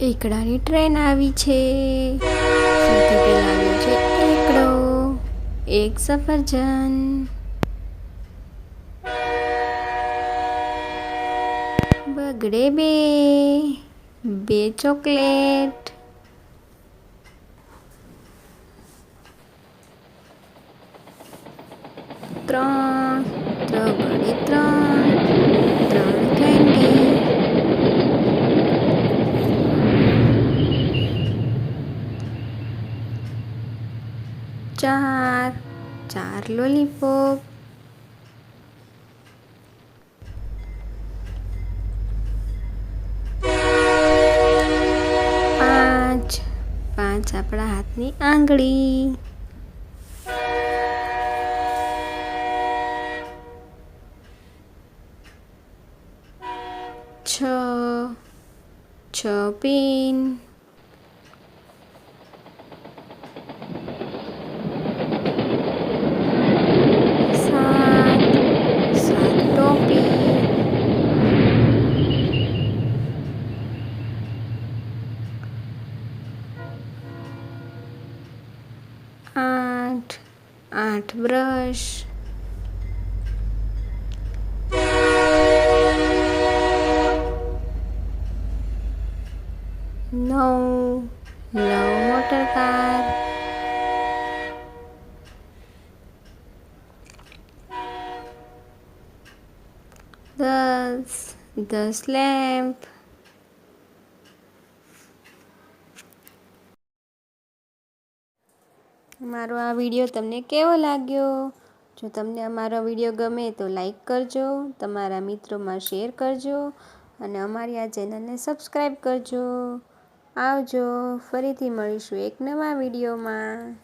એકડાની train આવી છે. એકડો. એક સફરજન. બગડે બે. બે ચોકલેટ. ત્રણ. ત્રણ ત્રણ ત્રણ કેન્ડી ચાર ચાર લોલીપોપ. પાંચ પાંચ આપણા હાથની આંગળી. છ છ pin. આઠ આઠ બ્રશ નવ નવ મોટર કાર દસ દસ લેમ્પ મારો આ વીડિયો તમને કેવો લાગ્યો? જો તમને અમારો વીડિયો ગમે તો લાઈક કરજો, તમારા મિત્રોમાં શેર કરજો અને અમારી આ ચેનલને સબસ્ક્રાઈબ કરજો. આવજો, ફરીથી મળીશું એક નવા વિડીયોમાં.